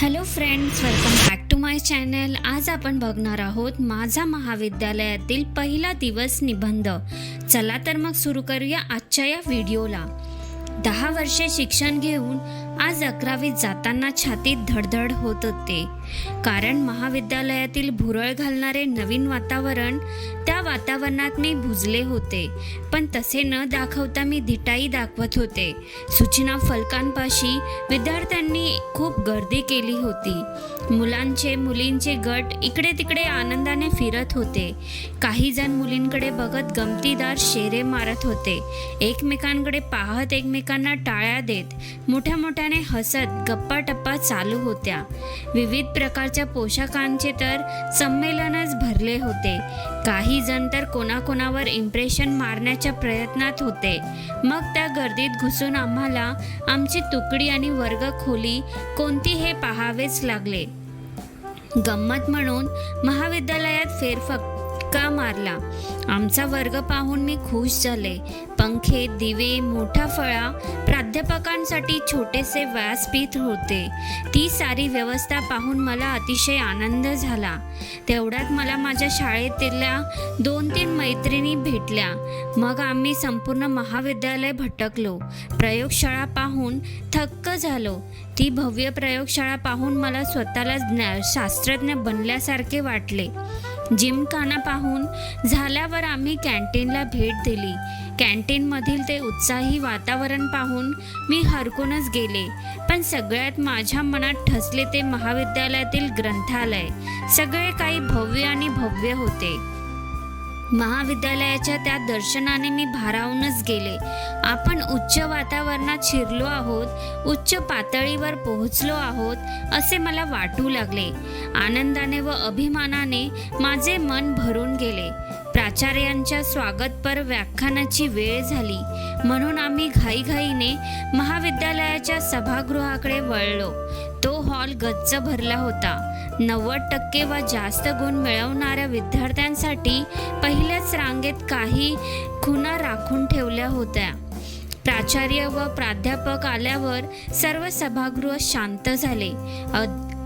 Hello friends welcome back to my channel आज आपण बघणार आहोत माझा महाविद्यालयातील पहिला दिवस निबंध. चला तर मग सुरू करूया आजच्या या व्हिडिओला दहा वर्षे शिक्षण घेऊन आज अकरावीत जाताना छातीत धडधड होत होते. कारण महाविद्यालयातील भुरळ घालणारे नवीन वातावरण त्या वातावरणात मी भुजले होते. पण तसे न दाखवता मी धिटाई दाखवत होते. सूचना फलकांपाशी विद्यार्थ्यांनी खूप गर्दी केली होती. मुलांचे मुलींचे गट इकडे तिकडे आनंदाने फिरत होते. काही जण मुलींकडे बघत गमतीदार शेरे मारत होते. एकमेकांकडे पाहत एकमेकांना टाळ्या देत मोठ्या मोठ्याने हसत गप्पा टप्पा चालू होत्या. विविध प्रकारच्या पोशाखांचे तर संमेलनच भरले होते. काही जण तर कोणाकोणावर इम्प्रेशन मारण्याच्या प्रयत्नात होते. मग त्या गर्दीत घुसून आम्हाला आमची तुकडी आणि वर्ग खोली कोणती हे पाहावेच लागले. गंमत म्हणून महाविद्यालयात फेरफटका मारला. आमचा वर्ग पाहून मी खुश झाले. पंखे दिवे मोठा फळा प्राध्यापकांसाठी छोटेसे व्यासपीठ होते. ती सारी व्यवस्था पाहून मला अतिशय आनंद झाला. तेवढ्यात मला माझ्या शाळेतल्या दोन तीन मैत्रिणी भेटल्या. मग आम्ही संपूर्ण महाविद्यालय भटकलो. प्रयोगशाळा पाहून थक्क झालो. ती भव्य प्रयोगशाळा पाहून मला स्वतःला ज्ञा शास्त्रज्ञ बनल्यासारखे वाटले. जिमखाना पाहून झाल्यावर आम्ही कॅन्टीनला भेट दिली. कॅन्टीनमधील ते उत्साही वातावरण पाहून मी हरकूनच गेले. पण सगळ्यात माझ्या मनात ठसले ते महाविद्यालयातील ग्रंथालय. सगळे काही भव्य आणि भव्य होते. महाविद्यालयाच्या त्या दर्शनाने मी भारावूनच गेले. आपण उच्च वातावरणात शिरलो आहोत उच्च पातळीवर पोहोचलो आहोत असे मला वाटू लागले. आनंदाने व अभिमानाने माझे मन भरून गेले. प्राचार्यांच्या स्वागतपर व्याख्यानाची वेळ झाली. म्हणून आम्ही घाईघाईने महाविद्यालयाच्या सभागृहाकडे वळलो. तो हॉल गच्च भरला होता. नव्वद टक्के वा जास्त गुण मिळवणाऱ्या विद्यार्थ्यांसाठी पहिल्याच रांगेत काही खुणा राखून ठेवल्या होत्या. प्राचार्य व प्राध्यापक आल्यावर सर्व सभागृह शांत झाले.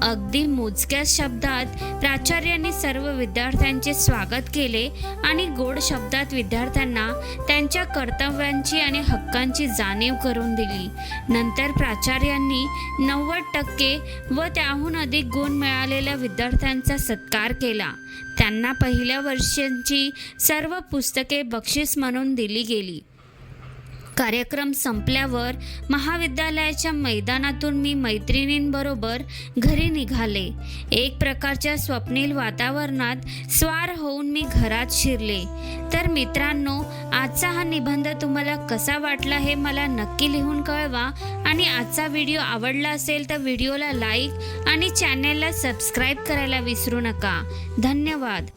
अगदी मोजक्या शब्दात प्राचार्यांनी सर्व विद्यार्थ्यांचे स्वागत केले आणि गोड शब्दात विद्यार्थ्यांना त्यांच्या कर्तव्यांची आणि हक्कांची जाणीव करून दिली. नंतर प्राचार्यांनी नव्वद टक्के व त्याहून अधिक गुण मिळालेल्या विद्यार्थ्यांचा सत्कार केला. त्यांना पहिल्या वर्षांची सर्व पुस्तके बक्षीस म्हणून दिली गेली. कार्यक्रम संपल्यावर महाविद्यालयाच्या मैदानातून मी मैत्रिणींबरोबर घरी निघाले. एक प्रकारच्या स्वप्नील वातावरणात स्वार होऊन मी घरात शिरले. तर मित्रांनो आजचा हा निबंध तुम्हाला कसा वाटला हे मला नक्की लिहून कळवा. आणि आजचा व्हिडिओ आवडला असेल तर व्हिडिओला लाईक आणि चॅनेलला सबस्क्राईब करायला विसरू नका. धन्यवाद.